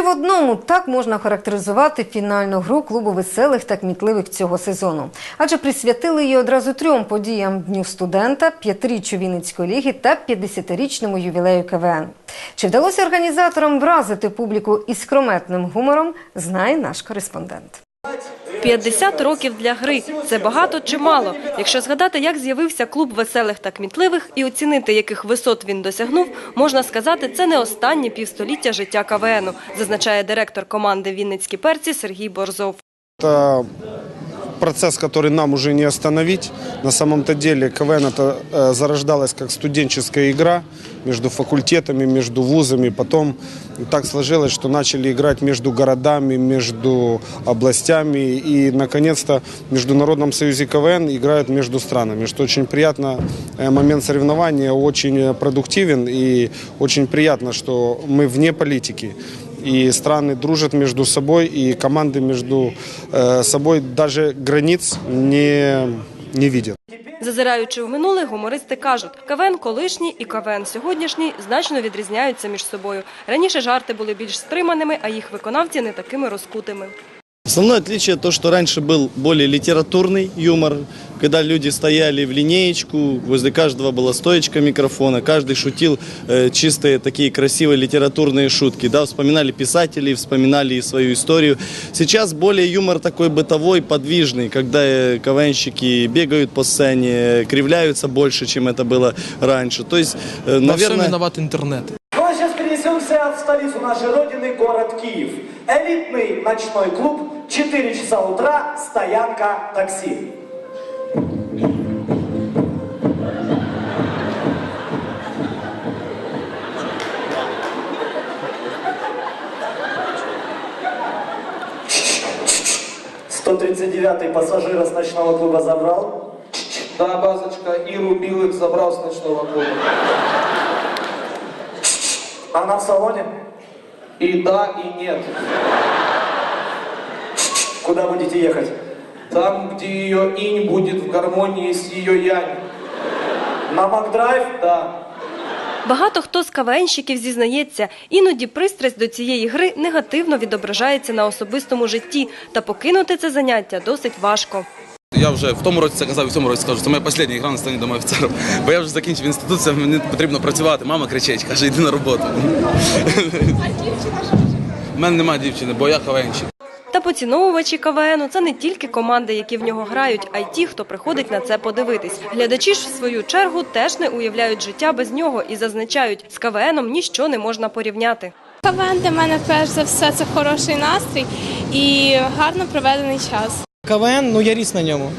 в одному так можна характеризувати фінальну гру клубу веселих та кмітливих цього сезону. Адже присвятили її одразу трьом подіям: Дню студента, п'ятиріччю Вінницької ліги та 50-річному ювілею КВН. Чи вдалося організаторам вразити публіку іскрометним гумором, знає наш кореспондент. 50 років для гри – це багато чи мало? Якщо згадати, як з'явився клуб веселих та кмітливих і оцінити, яких висот він досягнув, можна сказати, це не останні півстоліття життя КВНу, зазначає директор команди «Вінницькі перці» Сергій Борзов. Это процесс, который нам уже не остановить. На самом-то деле КВН это э, зарождалась как студенческая игра между факультетами, между вузами. Потом так сложилось, что начали играть между городами, между областями. И, наконец-то, в Международном союзе КВН играют между странами. Что очень приятно, э, момент соревнования очень э, продуктивен. И очень приятно, что мы вне политики. И страны дружат между собой, и команды между э, собой даже границ не, не видят. Зазираючи в минуле, гумористи кажуть, КВН колишній і КВН сьогоднішній значно відрізняються між собою. Раніше жарти були більш стриманими, а їх виконавці не такими розкутими. Основное отличие то, что раньше был более литературный юмор, когда люди стояли в линеечку, возле каждого была стоечка микрофона, каждый шутил э, чистые такие красивые литературные шутки, да, вспоминали писателей, вспоминали и свою историю. Сейчас более юмор такой бытовой, подвижный, когда э, КВНщики бегают по сцене, кривляются больше, чем это было раньше. То есть, э, Во всем наверное... виноват интернет. Ну а сейчас перенесемся в столицу нашей родины, город Киев. Элитный ночной клуб, 4 часа утра, стоянка такси. Сто тридцать девятый пассажира с ночного клуба забрал. Да, базочка, Иру Билых забрал с ночного клуба. Она в салоне? И да, и нет. Куда будете ехать? Там, где ее инь будет в гармонии с ее янь. На Макдрайв? Да. Багато хто з КВНщиків зізнається, іноді пристрасть до цієї гри негативно відображається на особистому житті, та покинути це заняття досить важко. Я вже в тому році це казав, і в цьому році скажу. Це моя остання гра на стані домовим офіцером. Бо я вже закінчив інститут, це мені потрібно працювати. Мама кричить, каже, йди на роботу. У мене немає дівчини, бо я хавенчик. Та поціновувачі КВНу – це не тільки команди, які в нього грають, а й ті, хто приходить на це подивитись. Глядачі ж, в свою чергу, теж не уявляють життя без нього і зазначають, з КВНом ніщо не можна порівняти. КВН для мене перш за все це хороший настрій і гарно проведений час. КВН, ну я ріс на ньому.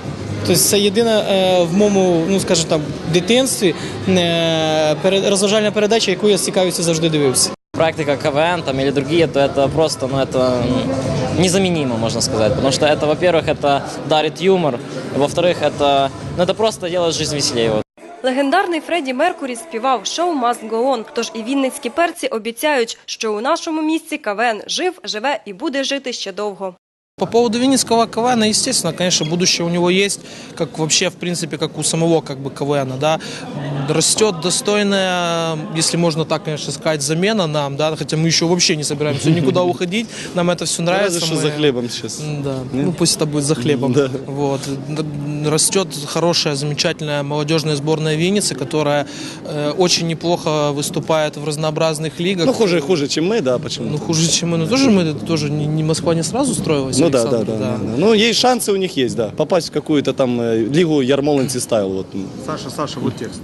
Тобто це єдина е, в моєму, ну скажімо там, дитинстві е, пере- розважальна передача, яку я з цікавістю завжди дивився. практика КВН там или другие, то это просто, ну это м, незаменимо, можно сказать. Потому что это, во-первых, это дарит юмор, во-вторых, это, ну, это просто делает жизнь веселее. Вот. Легендарний Фредді Меркурі співав «Show must go on», тож і вінницькі перці обіцяють, що у нашому місці КВН жив, живе і буде жити ще довго. По поводу Винницкого КВН, естественно, конечно, будущее у него есть, как вообще, в принципе, как у самого как бы КВН, да. Растет достойная, если можно так, конечно, сказать, замена нам, да, хотя мы еще вообще не собираемся никуда уходить, нам это все нравится. Разве что мы- за хлебом сейчас. Да, ну пусть это будет за хлебом. Да. Вот. Растет хорошая, замечательная молодежная сборная Винницы, которая э, очень неплохо выступает в разнообразных лигах. Ну, хуже, хуже, чем мы, да, почему? Ну, хуже, чем мы. Ну, тоже мы, тоже не, не Москва не сразу строилась, Ну да, да, Александр, да, да, да. Ну, есть шансы у них есть, да. Попасть в какую-то там э, лигу Ярмолинцы стайл. Вот. Саша, Саша, вот текст.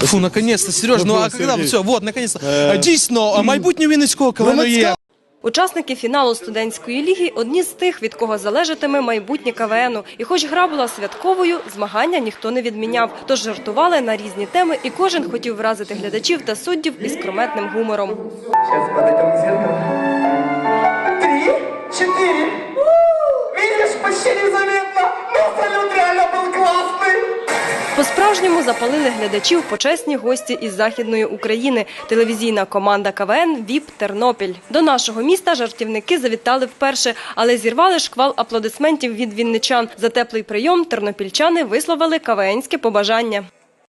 Фу, наконец-то, Сереж, ну а Вот, когда, Сергей. все, вот, наконец-то. Э, Дійсно, а майбутнє Вінницького КВН є. Учасники фіналу студентської ліги – одні з тих, від кого залежатиме майбутнє КВНу. І хоч гра була святковою, змагання ніхто не відміняв. Тож жартували на різні теми, і кожен хотів вразити глядачів та суддів іскрометним гумором. Сейчас подойдем к зеркалу. Запалили глядачів почесні гості із Західної України. Телевізійна команда КВН «ВІП Тернопіль». До нашого міста жартівники завітали вперше, але зірвали шквал аплодисментів від вінничан. За теплий прийом тернопільчани висловили КВНське побажання.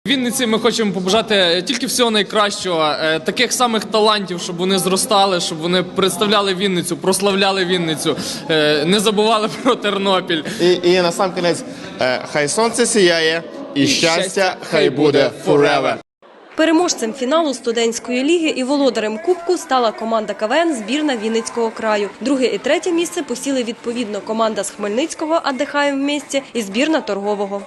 Вінниці ми хочемо побажати тільки всього найкращого, е, таких самих талантів, щоб вони зростали, щоб вони представляли Вінницю, прославляли Вінницю, е, не забували про Тернопіль. І, і на сам кінець, е, хай сонце сіяє, і щастя хай буде forever. Переможцем фіналу студентської ліги і володарем кубку стала команда КВН збірна Вінницького краю. Друге і третє місце посіли відповідно команда з Хмельницького «Отдихаєм в місті і збірна торгового.